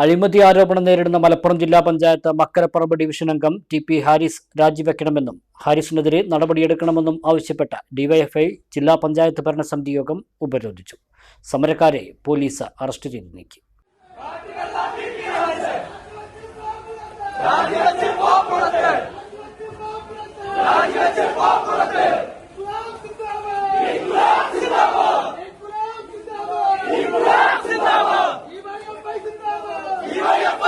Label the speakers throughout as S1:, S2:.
S1: അഴിമതി ആരോപണം നേരിടുന്ന മലപ്പുറം ജില്ലാ പഞ്ചായത്ത് മക്കരപ്പറമ്പ് ഡിവിഷൻ അംഗം ടി പി ഹാരിസ് രാജിവെക്കണമെന്നും ഹാരിസിനെതിരെ നടപടിയെടുക്കണമെന്നും ആവശ്യപ്പെട്ട ഡിവൈഎഫ്ഐ ജില്ലാ പഞ്ചായത്ത് ഭരണസമിതി യോഗം ഉപരോധിച്ചു. സമരക്കാരെ പോലീസ് അറസ്റ്റ് ചെയ്ത് നീക്കി.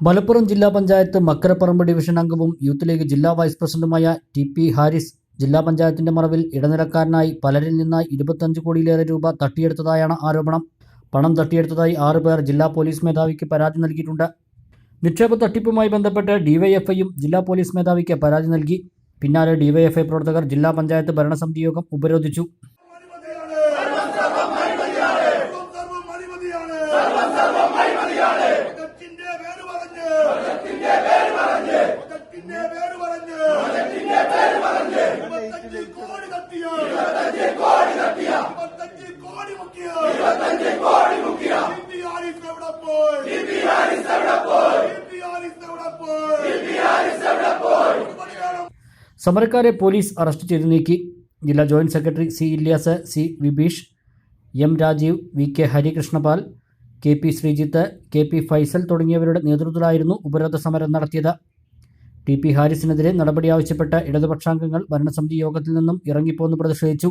S1: മലപ്പുറം ജില്ലാ പഞ്ചായത്ത് മക്കരപ്പറമ്പ് ഡിവിഷൻ അംഗവും യൂത്ത് ലീഗ് ജില്ലാ വൈസ് പ്രസിഡന്റുമായ ടി പി ഹാരിസ് ജില്ലാ പഞ്ചായത്തിന്റെ മറവിൽ ഇടനിലക്കാരനായി പലരിൽ നിന്നായി ഇരുപത്തഞ്ച് കോടിയിലേറെ രൂപ തട്ടിയെടുത്തതായാണ് ആരോപണം. പണം തട്ടിയെടുത്തതായി ആറ് പേർ ജില്ലാ പോലീസ് മേധാവിക്ക് പരാതി നൽകിയിട്ടുണ്ട്. നിക്ഷേപ തട്ടിപ്പുമായി ബന്ധപ്പെട്ട് ഡിവൈഎഫ്ഐയും ജില്ലാ പോലീസ് മേധാവിക്ക് പരാതി നൽകി. പിന്നാലെ ഡിവൈഎഫ്ഐ പ്രവർത്തകർ ജില്ലാ പഞ്ചായത്ത് ഭരണസമിതി യോഗം ഉപരോധിച്ചു
S2: പേര് പറഞ്ഞ് ഇരുപത്തഞ്ച് കോടി തട്ടിയ. ഇരുപത്തഞ്ച് കോടി മുക്കിയ. ടി പി ഹാരിസ് എവിടെ പോയി? ടി പി ഹാരിസ് എവിടെ പോയി? മറുപടി വേണം
S1: സമരക്കാരെ പോലീസ് അറസ്റ്റ് ചെയ്തു നീക്കി. ജില്ലാ joint secretary C Ilyas C Vibeesh M Rajeev V K Harikrishnapal K P Sreejith K P Faisal തുടങ്ങിയവരുടെ നേതൃത്വത്തിലായിരുന്നു ഉപരോധ സമരം നടത്തിയത്. ടി പി ഹാരിസിനെതിരെ നടപടി ആവശ്യപ്പെട്ട ഇടതുപക്ഷാംഗങ്ങൾ ഭരണസമിതി യോഗത്തിൽ നിന്നും ഇറങ്ങിപ്പോന്ന് പ്രതിഷേധിച്ചു.